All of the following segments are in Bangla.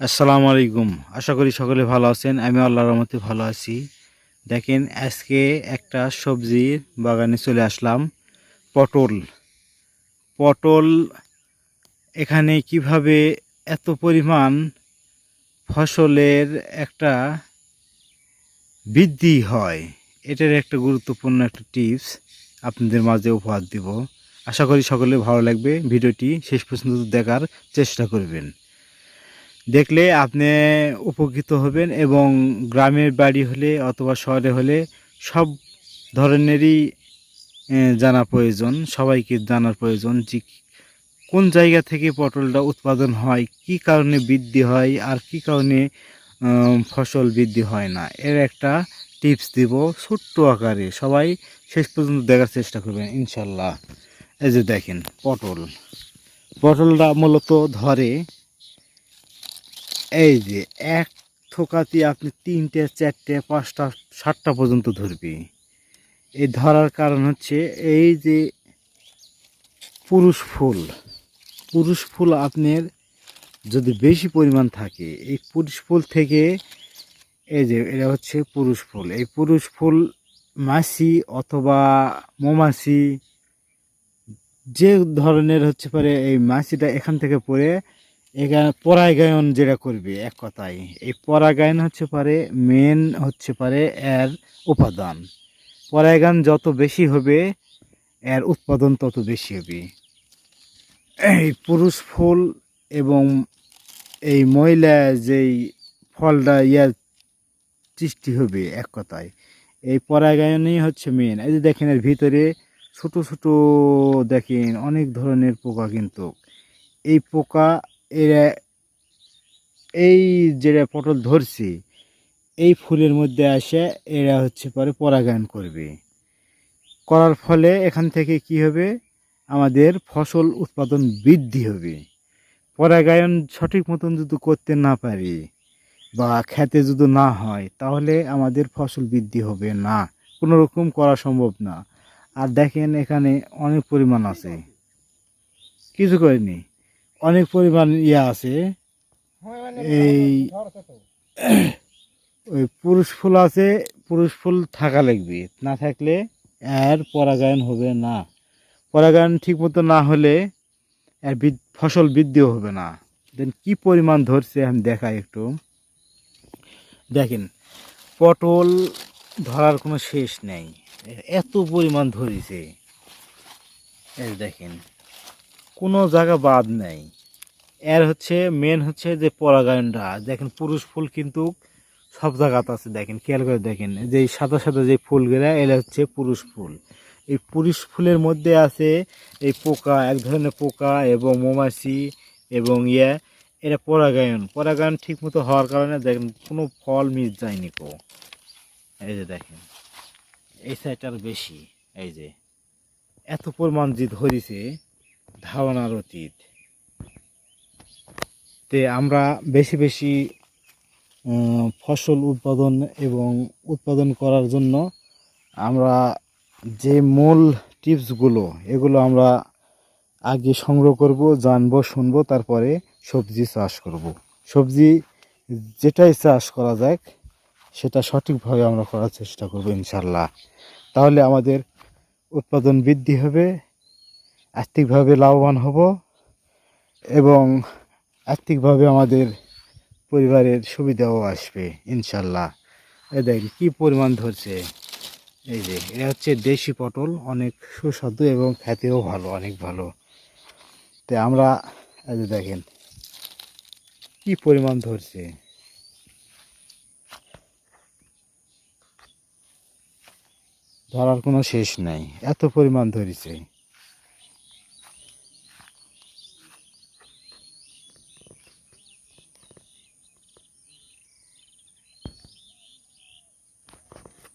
আসসালামু আলাইকুম। আশা করি সকলে ভালো আছেন। আমি আল্লাহর রহমতে ভালো আছি। দেখেন, আজকে একটা সবজির বাগানে চলে আসলাম, পটল। পটল এখানে কীভাবে এত পরিমাণ ফসলের একটা বৃদ্ধি হয়, এটার একটা গুরুত্বপূর্ণ একটা টিপস আপনাদের মাঝে উপহার দিব। আশা করি সকলে ভালো লাগবে। ভিডিওটি শেষ পর্যন্ত দেখার চেষ্টা করবেন। দেখলে আপনি উপকৃত হবেন এবং গ্রামের বাড়ি হলে অথবা শহরে হলে সব ধরনেরই জানা প্রয়োজন। সবাইকে জানার প্রয়োজন যে কোন জায়গা থেকে পটলটা উৎপাদন হয়, কি কারণে বৃদ্ধি হয় আর কি কারণে ফসল বৃদ্ধি হয় না। এর একটা টিপস দিব ছোট্ট আকারে। সবাই শেষ পর্যন্ত দেখার চেষ্টা করবেন, ইনশাল্লাহ। এই যে দেখেন, পটল। পটলটা মূলত ধরে এই যে এক থোকাতে আপনি তিনটে, চারটে, পাঁচটা, সাতটা পর্যন্ত ধরবি। এই ধরার কারণ হচ্ছে এই যে পুরুষ ফুল পুরুষ ফুল আপনার যদি বেশি পরিমাণ থাকে, এই পুরুষ ফুল থেকে এই যে এটা হচ্ছে পুরুষ ফুল। এই পুরুষ ফুল মাছি অথবা মৌমাছি, যে ধরনের হচ্ছে পারে এই মাছিটা এখান থেকে পড়ে এখানে পরাগায়ন যেটা করবে, এক কথায়। এই পরাগায়ন হচ্ছে পারে মেন হচ্ছে পারে এর উপাদান। পরাগায়ন যত বেশি হবে, এর উৎপাদন তত বেশি হবে। এই পুরুষ ফুল এবং এই মহিলা যেই ফলটা ইয়ার সৃষ্টি হবে, এক কথায়। এই পরাগায়নই হচ্ছে মেন এই যে দেখেন, এর ভিতরে ছোট ছোট দেখেন, অনেক ধরনের পোকা কিন্তু। এই পোকা এরা, এই যেটা পটল ধরছি, এই ফুলের মধ্যে আসে, এরা হচ্ছে পরে পরাগায়ন করবে। করার ফলে এখান থেকে কি হবে? আমাদের ফসল উৎপাদন বৃদ্ধি হবে। পরাগায়ন সঠিক মতন যদি করতে না পারি বা খেতে যদি না হয়, তাহলে আমাদের ফসল বৃদ্ধি হবে না। কোনো রকম করা সম্ভব না। আর দেখেন এখানে অনেক পরিমাণ আছে। কিছু করেনি অনেক পরিমাণ ইয়ে আছে। এই ওই পুরুষ ফুল আছে পুরুষ ফুল থাকা লাগবে। না থাকলে এর পরাগায়ন হবে না। পরাগায়ন ঠিক মতো না হলে এর বৃদ- ফসল বৃদ্ধিও হবে না। দেন কি পরিমাণ ধরছে আমি দেখাই একটু। দেখেন পটল ধরার কোনো শেষ নেই। এত পরিমাণ ধরেছে। এই দেখেন। কোনো জায়গা বাদ নেই। এর হচ্ছে মেন হচ্ছে যে পরাগায়নটা। দেখেন পুরুষ ফুল কিন্তু সব জায়গাতে আছে, দেখেন খেয়াল করে দেখেন। যে সাদা সাদা যে ফুলগুলা, এরা হচ্ছে পুরুষ ফুল। এই পুরুষ ফুলের মধ্যে আছে এই পোকা, এক ধরনের পোকা এবং মৌমাছি এবং ইয়ে এরা পরাগায়ন। পরাগায়ন ঠিক মতো হওয়ার কারণে দেখেন কোনো ফল মিস যায়নি কো। এই যে দেখেন, এই সাইডটার বেশি, এই যে। এত পরিমাণ যে ধরেছে ধারণার অতীত। তে আমরা বেশি বেশি ফসল উৎপাদন এবং উৎপাদন করার জন্য আমরা যে মূল টিপসগুলো, এগুলো আমরা আগে সংগ্রহ করব, জানব, শুনব, তারপরে সবজি চাষ করব। সবজি যেটাই চাষ করা যাক, সেটা সঠিকভাবে আমরা করার চেষ্টা করব ইনশাল্লাহ তাহলে আমাদের উৎপাদন বৃদ্ধি হবে। আর্থিকভাবে লাভবান হব এবং আর্থিকভাবে আমাদের পরিবারের সুবিধাও আসবে, ইনশাল্লাহ। এ দেখেন কী পরিমাণ ধরছে। এই যে এটা হচ্ছে দেশি পটল, অনেক সুস্বাদু এবং খেতেও ভালো, অনেক ভালো। তো আমরা, এই যে দেখেন, কি পরিমাণ ধরছে। ধরার কোনো শেষ নাই, এত পরিমাণ ধরেছে।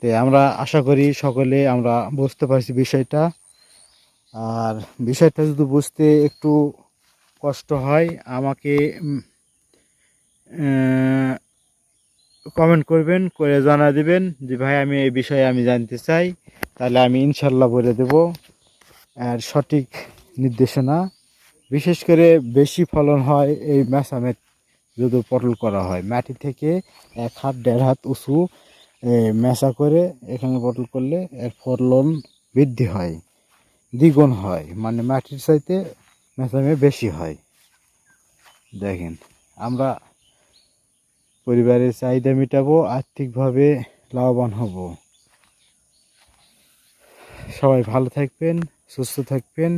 তো আমরা আশা করি সকলে আমরা বুঝতে পারছি বিষয়টা। আর বিষয়টা যদি বুঝতে একটু কষ্ট হয়, আমাকে কমেন্ট করবেন, করে জানা দিবেন যে, ভাই, আমি এই বিষয়ে আমি জানতে চাই। তাহলে আমি ইনশাল্লাহ বলে দেব। আর সঠিক নির্দেশনা, বিশেষ করে বেশি ফলন হয় এই ম্যাসামের যদি পটল করা হয়। মাটি থেকে এক হাত, দেড় হাত উঁচু মেশা করে এখানে পটল করলে এর ফলন বৃদ্ধি হয়, দ্বিগুণ হয়। মানে মাটির চাইতে মেশামে বেশি হয়। দেখেন, আমরা পরিবারের চাহিদা মেটাবো, আর্থিকভাবে লাভবান হব। সবাই ভালো থাকবেন, সুস্থ থাকবেন।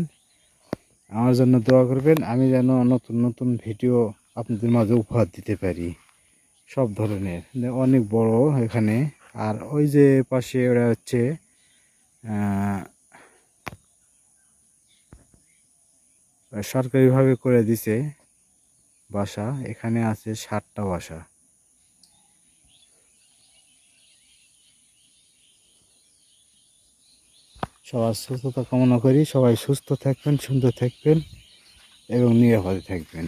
আমার জন্য দোয়া করবেন, আমি যেন নতুন নতুন ভিডিও আপনাদের মাঝে উপহার দিতে পারি। সব ধরনের, অনেক বড় এখানে। আর ওই যে পাশে ওরা হচ্ছে সরকারিভাবে করে দিছে বাসা। এখানে আছে ষাটটা বাসা। সবার সুস্থতা কামনা করি। সবাই সুস্থ থাকবেন, সুন্দর থাকবেন এবং নিরাপদে থাকবেন।